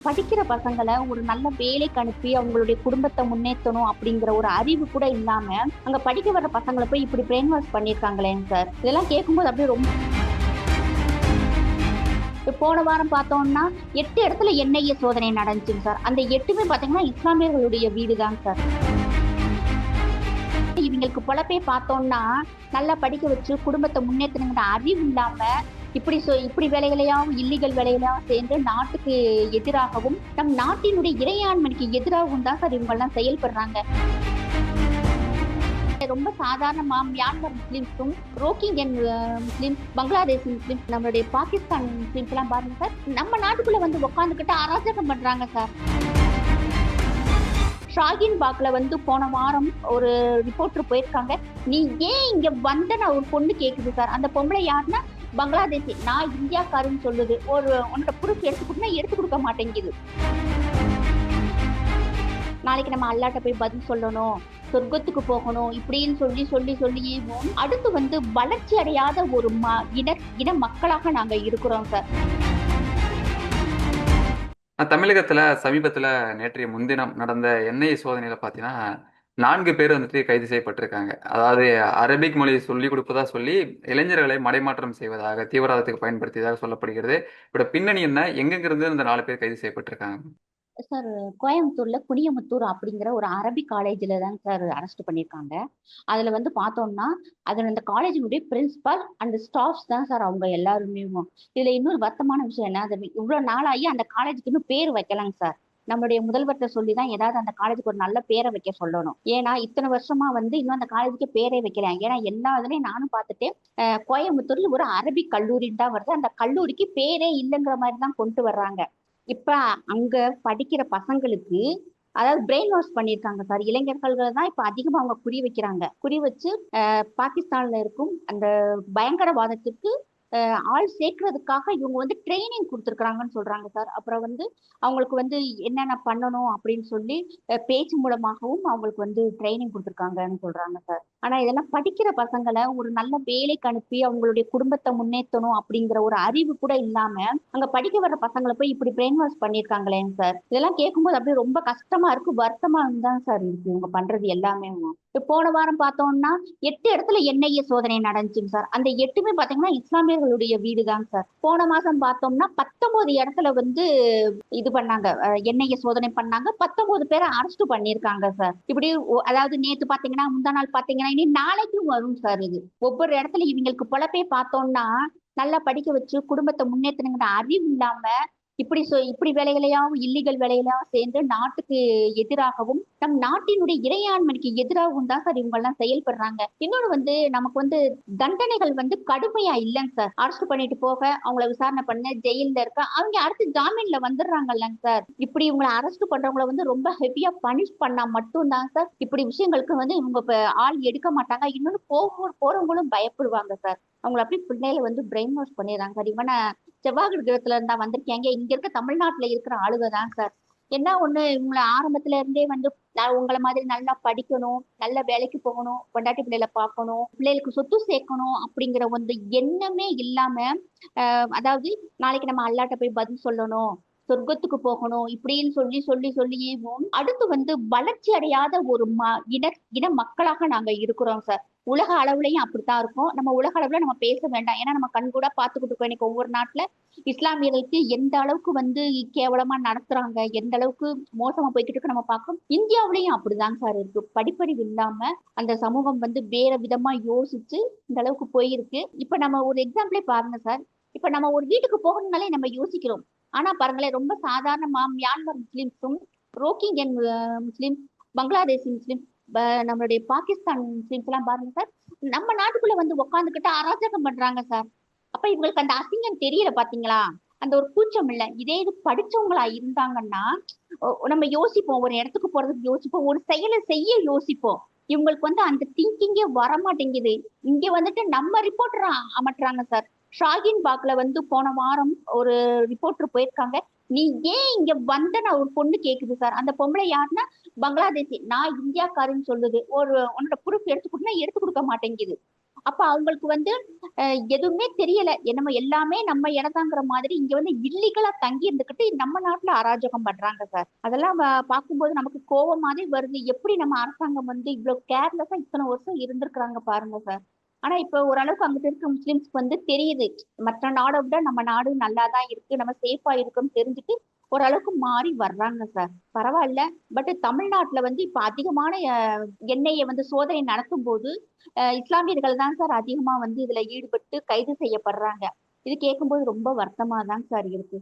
படிக்கிற பசங்களை ஒரு நல்ல வேலைக்கு அனுப்பி அவங்களுடைய குடும்பத்தை முன்னேற்றணும் அப்படிங்கிற ஒரு அறிவு கூட இல்லாம அங்க படிக்க வர்ற பசங்களை போய் இப்படி பிரெயின் வாஷ் பண்ணியிருக்காங்களேங்க சார் இதெல்லாம் கேட்கும்போது அப்படியே ரொம்ப போன வாரம் பார்த்தோம்னா எட்டு இடத்துல என்ஐஏ சோதனை நடந்துச்சுங்க சார் அந்த எட்டுமே பார்த்தீங்கன்னா இஸ்லாமியர்களுடைய வீடு தான் சார் இவங்களுக்கு பொழப்பே பார்த்தோம்னா நல்லா படிக்க வச்சு குடும்பத்தை முன்னேற்றணுங்கிற அறிவு இல்லாம இப்படி சொ இப்படி வேலைகளையாவும் இல்லீகல் வேலைகளையாவும் சேர்ந்து நாட்டுக்கு எதிராகவும் நம் நாட்டினுடைய இறையாண்மைக்கு எதிராகவும் தான் சார் இவங்கெல்லாம் செயல்படுறாங்க. ரொம்ப சாதாரணமா மியான்மர் முஸ்லிம்ஸும் ரோக்கிங்கன் முஸ்லிம்ஸ் பங்களாதேஷ் முஸ்லிம்ஸ் நம்மளுடைய பாகிஸ்தான் முஸ்லிம்ஸ் எல்லாம் பாருங்க சார் நம்ம நாட்டுக்குள்ள வந்து உட்காந்துக்கிட்டு அராஜகம் பண்றாங்க சார். ஷாகின் பாக்ல வந்து போன வாரம் ஒரு ரிப்போர்ட்டர் போயிருக்காங்க. நீ ஏன் இங்க நான் ஒரு பொண்ணு கேக்குது சார். அந்த பொம்பளை யாருன்னா பங்களாதேஷ் நான் இந்தியாக்காரன்னு சொல்லுது. ஒரு உன்னோட ப்ரூஃப் எடுத்து கொடுத்தா எடுத்து கொடுக்க மாட்டேங்குது. நாளைக்கு நம்ம அல்லாட்ட போய் பதில் சொல்லணும். சொர்க்கத்துக்கு போகணும். இப்படின்னு சொல்லி சொல்லி சொல்லி அடுத்து வந்து வளர்ச்சி அடையாத ஒரு ம இன இன மக்களாக நாங்க இருக்கிறோம் சார் தமிழகத்துல சமீபத்துல நேற்றைய முன்தினம் நடந்த எண்ணெய் சோதனையில பாத்தீங்கன்னா நான்கு பேர் வந்துட்டு கைது செய்யப்பட்டிருக்காங்க. அதாவது அரபிக் மொழியை சொல்லிக் கொடுப்பதா சொல்லி இளைஞர்களை மடைமாற்றம் செய்வதாக தீவிரவாதத்துக்கு பயன்படுத்தியதாக சொல்லப்படுகிறது. இப்ப பின்னணி என்ன? எங்கெங்கிருந்து இந்த நாலு பேர் கைது செய்யப்பட்டிருக்காங்க? சார் கோயம்புத்தூர்ல குனியமுத்தூர் அப்படிங்கிற ஒரு அரபி காலேஜ்ல தான் சார் அரெஸ்ட் பண்ணியிருக்காங்க. அதுல வந்து பார்த்தோம்னா அதுல அந்த காலேஜினுடைய பிரின்சிபால் அண்ட் ஸ்டாஃப்ஸ் தான் சார் அவங்க எல்லாருமே. இதுல இன்னொரு வருத்தமான விஷயம் என்ன அது இவ்வளவு நாளாகி அந்த காலேஜுக்கு இன்னும் பேர் வைக்கலாங்க சார் நம்மளுடைய முதல்வர்கிட்ட சொல்லி தான் ஏதாவது அந்த காலேஜுக்கு ஒரு நல்ல பேரை வைக்க சொல்லணும். ஏன்னா இத்தனை வருஷமா வந்து இன்னும் அந்த காலேஜுக்கு பேரே வைக்கிறேன் ஏன்னா எல்லா இதுலயும் நானும் பார்த்துட்டேன் கோயம்புத்தூர்ல ஒரு அரபிக் கல்லூரின்னு தான் வருது. அந்த கல்லூரிக்கு பேரே இல்லைங்கிற மாதிரி தான் கொண்டு வர்றாங்க. இப்ப அங்க படிக்கிற பசங்களுக்கு அதாவது பிரெயின் வாஷ் பண்ணியிருக்காங்க சார் இளைஞர்கள்கள் தான் இப்போ அதிகமாக அவங்க குறி வைக்கிறாங்க. குறி வச்சு பாகிஸ்தான்ல இருக்கும் அந்த பயங்கரவாதத்துக்கு ஆள் சேர்க்கறதுக்காக இவங்க வந்து ட்ரைனிங் கொடுத்துருக்குறாங்கன்னு சொல்றாங்க சார் அப்புறம் வந்து அவங்களுக்கு வந்து என்னென்ன பண்ணணும் அப்படின்னு சொல்லி பேச்சு மூலமாகவும் அவங்களுக்கு வந்து ட்ரைனிங் கொடுத்துருக்காங்கன்னு சொல்றாங்க சார் ஆனா இதெல்லாம் படிக்கிற பசங்களை ஒரு நல்ல வேலைக்கு அனுப்பி அவங்களுடைய குடும்பத்தை முன்னேற்றணும் அப்படிங்கிற ஒரு அறிவு கூட இல்லாம அங்க படிக்க வர்ற பசங்களை போய் இப்படி பிரெயின் வாஷ் பண்ணியிருக்காங்களேங்க சார் இதெல்லாம் கேட்கும்போது அப்படியே ரொம்ப கஷ்டமா இருக்கு வருத்தமா தான் சார் இருக்கு. இவங்க பண்றது எல்லாமே. போன வாரம் பார்த்தோம்னா எட்டு இடத்துல என்ஐஏ சோதனை நடந்துச்சுங்க சார் அந்த எட்டுமே பாத்தீங்கன்னா இஸ்லாமியர்களுடைய வீடு தான் சார். போன மாசம் பார்த்தோம்னா பத்தொன்பது இடத்துல வந்து இது பண்ணாங்க. எண்ணெய சோதனை பண்ணாங்க. பத்தொன்பது பேரை அரெஸ்ட் பண்ணியிருக்காங்க சார். இப்படி அதாவது நேத்து பாத்தீங்கன்னா முந்தா நாள் பாத்தீங்கன்னா இனி நாளைக்கும் வரும் சார் இது. ஒவ்வொரு இடத்துல இவங்களுக்கு பொழப்பே பார்த்தோம்னா நல்லா படிக்க வச்சு குடும்பத்தை முன்னேற்றணுங்கிற அறிவு இல்லாம இப்படி சொ இப்படி வேலைகளையாவும் இல்லீகல் வேலைகளையாவும் சேர்ந்து நாட்டுக்கு எதிராகவும் நம் நாட்டினுடைய இறையாண்மைக்கு எதிராகவும் தான் சார் இவங்க எல்லாம் செயல்படுறாங்க. இன்னொன்று வந்து நமக்கு வந்து தண்டனைகள் வந்து கடுமையா இல்லைங்க சார். அரெஸ்ட் பண்ணிட்டு போக அவங்கள விசாரணை பண்ண ஜெயில இருக்க அவங்க அடுத்து ஜாமீன்ல வந்துடுறாங்கல்லங்க சார். இப்படி இவங்களை அரெஸ்ட் பண்றவங்கள வந்து ரொம்ப ஹெவியா பனிஷ் பண்ணா மட்டும்தான் சார். இப்படி விஷயங்களுக்கு வந்து இவங்க ஆள் எடுக்க மாட்டாங்க. இன்னொன்று போக போறவங்களும் பயப்படுவாங்க சார். அவங்களை அப்படி பிள்ளைகளை வந்து பிரெயின் வாஷ் பண்ணிடுறாங்க சார். இவனை செவ்வாய் கிரகத்துல இருந்தா வந்திருக்காங்க இங்க இருக்க தமிழ்நாட்டுல இருக்கிற ஆளுக தான் சார். என்ன ஒண்ணு இவங்களை ஆரம்பத்துல இருந்தே வந்து உங்களை மாதிரி நல்லா படிக்கணும் நல்ல வேலைக்கு போகணும் பொண்டாட்டி பிள்ளைகளை பார்க்கணும் பிள்ளைகளுக்கு சொத்து சேர்க்கணும் அப்படிங்கிற வந்து எண்ணமே இல்லாம அதாவது நாளைக்கு நம்ம அல்லாட்ட போய் பதில் சொல்லணும் சொர்க்கத்துக்கு போகணும் இப்படின்னு சொல்லி சொல்லி சொல்லியே அடுத்து வந்து வளர்ச்சி அடையாத ஒரு ம இன இன மக்களாக நாங்க இருக்கிறோம் சார். உலக அளவுலயும் அப்படித்தான் இருக்கும். நம்ம உலக அளவுல நம்ம பேச வேண்டாம். ஏன்னா நம்ம கண் கூட இருக்கோம். இன்னைக்கு ஒவ்வொரு நாட்டுல இஸ்லாமியர்களுக்கு எந்த அளவுக்கு வந்து கேவலமா நடத்துறாங்க எந்த அளவுக்கு மோசமா போய்கிட்டு இருக்கு நம்ம பார்க்கணும் இந்தியாவிலையும் அப்படிதாங்க சார் இருக்கு. படிப்பறிவு இல்லாம அந்த சமூகம் வந்து வேற விதமா யோசிச்சு இந்த அளவுக்கு போயிருக்கு. இப்ப நம்ம ஒரு எக்ஸாம்பிளே பாருங்க சார். இப்ப நம்ம ஒரு வீட்டுக்கு போகணும்னாலே நம்ம யோசிக்கிறோம். ஆனா பாருங்களேன் ரொம்ப சாதாரணமா மியான்மர் முஸ்லிம்ஸும் ரோக்கிங்கன் முஸ்லிம் பங்களாதேஷ் முஸ்லிம் நம்மளுடைய பாகிஸ்தான் முஸ்லிம்ஸ் எல்லாம் பாருங்க சார் நம்ம நாட்டுக்குள்ள வந்து உட்காந்துக்கிட்டு அராஜகம் பண்றாங்க சார். அப்ப இவங்களுக்கு அந்த அசிங்கம் தெரியல பாத்தீங்களா? அந்த ஒரு கூச்சம் இல்ல. இதே இது படிச்சவங்களா இருந்தாங்கன்னா நம்ம யோசிப்போம். ஒரு இடத்துக்கு போறதுக்கு யோசிப்போம். ஒரு செயலை செய்ய யோசிப்போம். இவங்களுக்கு வந்து அந்த திங்கிங்கே வர மாட்டேங்குது இங்க வந்துட்டு நம்ம ரிப்போர்ட்டரா அமட்டுறாங்க சார். ஷாகின் பாக்ல வந்து போன வாரம் ஒரு ரிப்போர்ட்டர் போயிருக்காங்க. நீ ஏன் இங்க வந்தன ஒரு பொண்ணு கேக்குது சார் அந்த பொம்பளை யாருன்னா பங்களாதேசி. நான் இந்தியாக்காரன்னு சொல்லுது. ஒரு உன்னோட ப்ரூஃப் எடுத்து கொடுனா எடுத்து கொடுக்க மாட்டேங்குது. அப்ப அவங்களுக்கு வந்து எதுவுமே தெரியல. நம்ம எல்லாமே நம்ம இடதாங்கிற மாதிரி இங்க வந்து இல்லீகலா தங்கி இருந்துகிட்டு நம்ம நாட்டுல அராஜகம் பண்றாங்க சார் அதெல்லாம் பார்க்கும்போது நமக்கு கோவமாவே வருது. எப்படி நம்ம அரசாங்கம் வந்து இவ்வளவு கேர்லெஸ்ஸா இத்தனை வருஷம் இருந்திருக்கிறாங்க பாருங்க சார் ஆனா இப்ப ஓரளவுக்கு அங்கிட்டு இருக்க முஸ்லிம்ஸ்க்கு வந்து தெரியுது. மற்ற நாடை விட நம்ம நாடு நல்லா தான் இருக்கு நம்ம சேஃபா இருக்குன்னு தெரிஞ்சுட்டு ஓரளவுக்கு மாறி வர்றாங்க சார் பரவாயில்ல. பட் தமிழ்நாட்டுல வந்து இப்ப அதிகமான அஹ், எண்ணெயை வந்து சோதனை நடத்தும் போது இஸ்லாமியர்கள் தான் சார் அதிகமா வந்து இதுல ஈடுபட்டு கைது செய்யப்படுறாங்க. இது கேட்கும்போது ரொம்ப வருத்தமா தான் சார் இருக்கு.